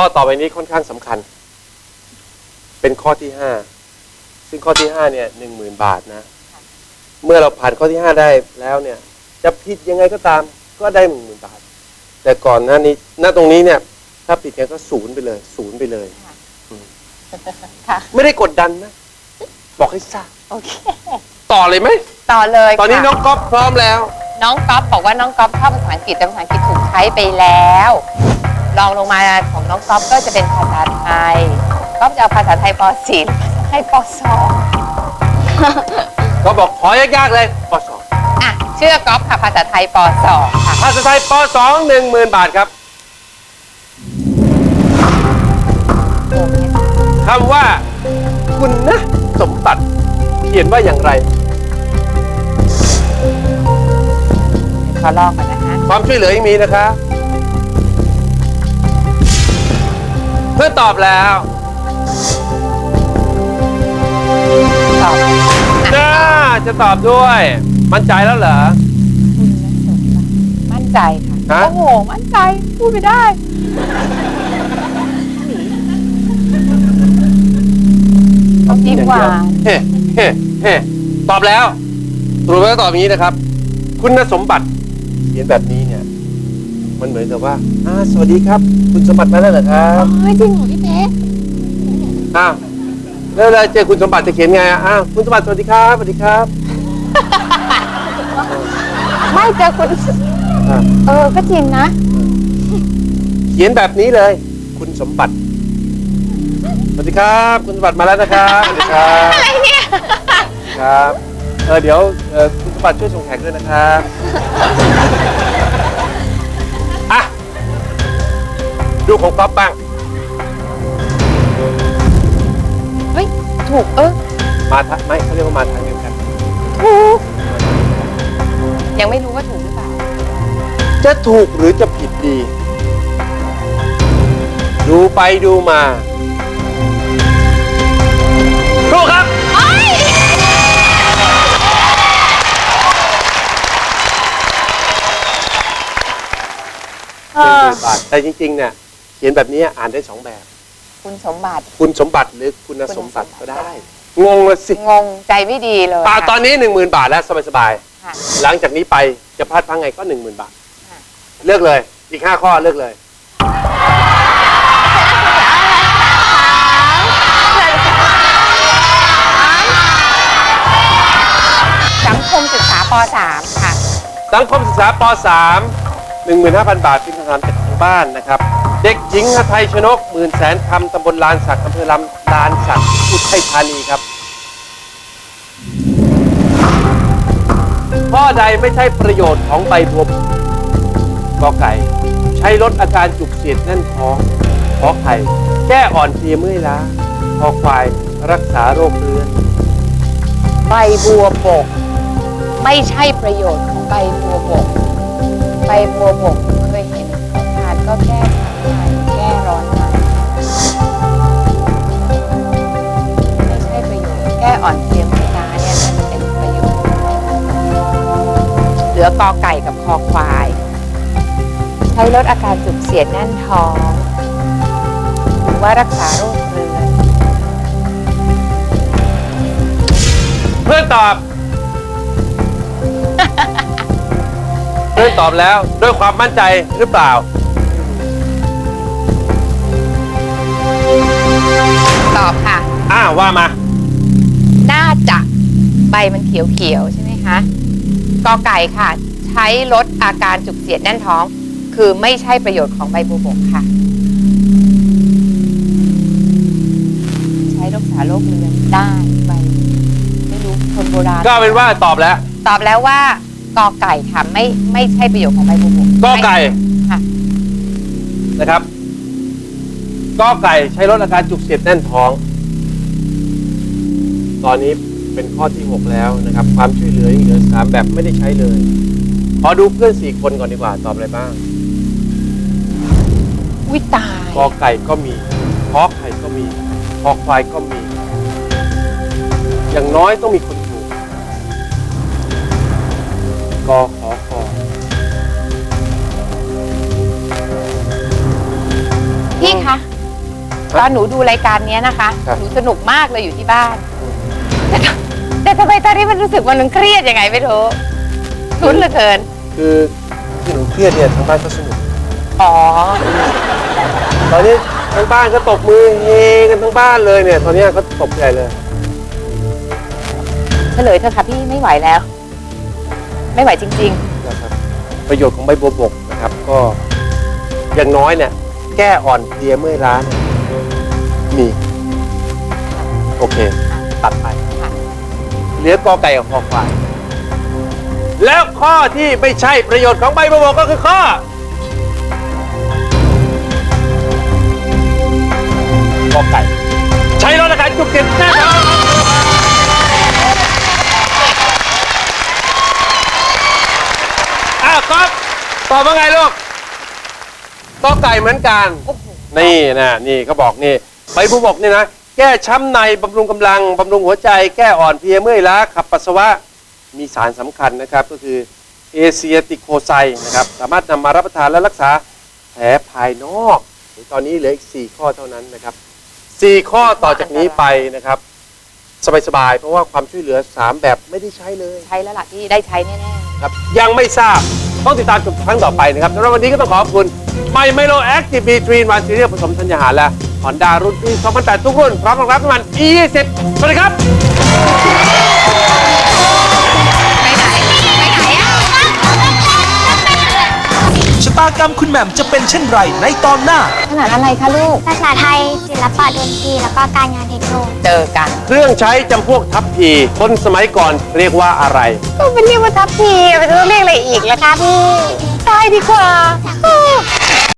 ข้อต่อไปนี้ค่อนข้างสำคัญ เป็นข้อที่ห้าซึ่งข้อที่ห้าเนี่ยหนึ่งหมื่นบาทนะ เมื่อเราผ่านข้อที่ห้าได้แล้วเนี่ย จะผิดยังไงก็ตามก็ได้หนึ่งหมื่นบาท แต่ก่อนหน้านี้ณตรงนี้เนี่ย ถ้าผิดกันก็ศูนย์ไปเลยศูนย์ไปเลยค่ะไม่ได้กดดันนะ บอกให้ทราบโอเค ต่อเลยไหมต่อเลยตอนนี้ค่ะน้องก๊อฟพร้อมแล้ว น้องก๊อฟบอกว่าน้องก๊อฟชอบภาษาอังกฤษแต่ภาษาอังกฤษถูกใช้ไปแล้ว ลองลงมาของน้องก๊อฟก็จะเป็นภาษาไทยก๊อฟจะเอาภาษาไทยป .4 หรือภาษาไทยปก็บอกขอยากๆเลยปสอง .2 อะเชื่อก๊อฟค่ะภาษาไทยป .2 ค่ะ ภาษาไทยปสองหนึ่งหมื่นบาทครับคำว่า คุณนะสมบัติเขียนว่าอย่างไร ขอลองก่อนนะคะ ความช่วยเหลือยังมีนะคะ เพื่อตอบแล้วตอบน่าจะตอบด้วย มั่นใจแล้วเหรอ มั่นใจค่ะ ฮะ โอ้โห มั่นใจ พูดไม่ได้ ต้องยิ้มหวานเฮ้เฮ้เฮ้ตอบแล้วสรุปแล้วตอบอย่างนี้นะครับ คุณสมบัติเขียนแบบนี้เนี่ย มันเหมือนกับว่าอ่าสวัสดีครับ คุณสมบัติมาแล้วเหรอครับเฮ้ยจริงเหรอพี่เป๊กอ้าวแล้วเวลาเจอคุณสมบัติจะเขียนไงอะอ้าวคุณสมบัติสวัสดีครับสวัสดีครับไม่เจอคุณอ่าเออก็จริงนะ เขียนแบบนี้เลย คุณสมบัติสวัสดีครับ คุณสมบัติมาแล้วนะครับสวัสดีครับอะไรเนี่ยครับเออเดี๋ยวเออคุณสมบัติช่วยส่งแขกด้วยนะครับ ดูของก๊อฟบ้าง เฮ้ย ถูกเออ มาทางไม่เขาเรียกว่ามาทางเดียวกัน ถูก ยังไม่รู้ว่าถูกหรือเปล่า จะถูกหรือจะผิดดี ดูไปดูมาถูกครับ เอหนึ่งหอมื่นบาทแต่จริงๆเนี่ย เขียนแบบนี้อ่านได้สองแบบ คุณสมบัติ คุณสมบัติหรือคุณสมบัติก็ได้ งงละสิงงใจไม่ดีเลยป่าค่ะตอนนี้หนึ่งหมื่นบาทแล้วสบายค่ะๆหลังจากนี้ไปจะพลาดพลังไงก็หนึ่งหมื่นบาทค่ะเลือกเลยอีกห้าข้อเลือกเลยสังคมศึกษาป .3 ค่ะ สังคมศึกษาป .3 15,000 บาทเป็นคำถามจากทางบ้านนะครับ เด็กหญิงหไทยชนกหมื่นแสนคำตำบลลานสักอำเภอลำลานสักอุทัยธานีครับข้อใดไม่ใช่ประโยชน์ของใบบัวบกกอไก่ ใช้ลดอาการจุกเสียดแน่นท้องขอไข่แก้อ่อนเพลียเมื่อยล้าคอควายรักษาโรคเรื้อนใบบัวบก ไม่ใช่ประโยชน์ของใบบัวบก ใบบัวบกเคยเห็นทานก็แก้ ประโยชน์แก้อ่อนเพลียเมื่อยล้าเนี่ยน่าจะเป็นประโยชน์เหลือกอไก่กับคอควาย ใช้ลดอาการจุกเสียดแน่นท้องหรือว่ารักษาโรคเรื้อนเพื่อนตอบ เพื่อนตอบแล้วด้วยความมั่นใจหรือเปล่า ตอบค่ะ อ้าวว่ามาน่า จะใบมันเขียวๆใช่ไหมคะกอไก่ค่ะ ใช้ลดอาการจุกเสียดแน่นท้อง คือไม่ใช่ประโยชน์ของใบบัวบกค่ะ ใช้รักษาโรคเรื้อนได้ใบไม่รู้คนโบราณก็เป็นว่าตอบแล้ว ตอบแล้วว่ากอไก่ค่ะไม่ไม่ใช่ประโยชน์ของใบบัวบกกอไก่ ค่ะ นะครับกอไก่ใช้ลดอาการจุกเสียดแน่นท้อง ตอนนี้ เป็นข้อที่ 6 แล้วนะครับ ความช่วยเหลือยังเหลือสามแบบไม่ได้ใช้เลย ขอดูเพื่อนสี่คนก่อนดีกว่าตอบอะไรบ้างวิตายกอไก่ก็มีขอไข่ก็มีคอควายก็มี อย่างน้อยต้องมีคนถูกกอขอคอพี่คะตอนหนูดูรายการเนี้ยนะคะ ครับ หนูสนุกมากเลยอยู่ที่บ้าน แต่แต่ทำไมตอนนี้มันรู้สึกว่ามันเครียดยังไงไม่รู้ลุ้นเหลือเกิน คือที่หนูเครียดเนี่ยทางบ้านก็สนุก อ๋อ ตอนนี้ทั้งบ้านก็ตบมือเฮกันทั้งบ้านเลยเนี่ย ตอนเนี้ยก็ตบใหญ่เลย เฉลยเถอะค่ะพี่ไม่ไหวแล้ว ไม่ไหวจริง นะครับประโยชน์ของใบบัวบกนะครับก็อย่างน้อยเนี่ย แก้อ่อนเพลียเมื่อยล้าเนี่ยมี โอเค ตัดไปๆค่ะ เหลือกอไก่กับคอควาย แล้วข้อที่ไม่ใช่ประโยชน์ของใบบัวบกก็คือข้อ กอไก่ ใช้รถอาการจุกจิกแน่นอนอ้าวครับตอบว่าไงลูกกอไก่เหมือนกัน นี่นะนี่เขาบอกนี่ใบบัวบกนี่นะ แก้ช้ำในบำรุงกำลังบำรุงหัวใจแก้อ่อนเพลียเมื่อยล้าขับปัสสาวะมีสารสำคัญนะครับก็คือเอเซียติโคไซนะครับสามารถนำมารับประทานและรักษาแผลภายนอกตอนนี้เหลืออีก 4 ข้อเท่านั้นนะครับ 4 ข้อต่อจากนี้ไปนะครับ สบายๆเพราะว่าความช่วยเหลือ 3 แบบไม่ได้ใช้เลยใช้แล้วล่ะพี่ได้ใช้แน่ครับยังไม่ทราบต้องติดตามชมครั้งต่อไปนะครับสำหรับวันนี้ก็ต้องขอบคุณไมไมโลแอคทีฟบีทรีนวันซีเรียลผสมธัญญาหารและ ฮอนด้ารุ่นปี2008ทุกรุ่น พร้อมรองรับน้ำมัน E20 สวัสดีครับๆไปไหนไปไหนอะชะตากรรมคุณแหม่มจะเป็นเช่นไรในตอนหน้าขนาดอะไรคะลูก ภาษาไทย ศิลปะดนตรีแล้วก็การงานเทคโนโลยีเจอกัน เครื่องใช้จำพวกทัพพีคนสมัยก่อนเรียกว่าอะไร ก็เป็นเรียกว่าทัพพีไปต้องเรียกอะไรอีกล่ะคะพี่ตายดีกว่า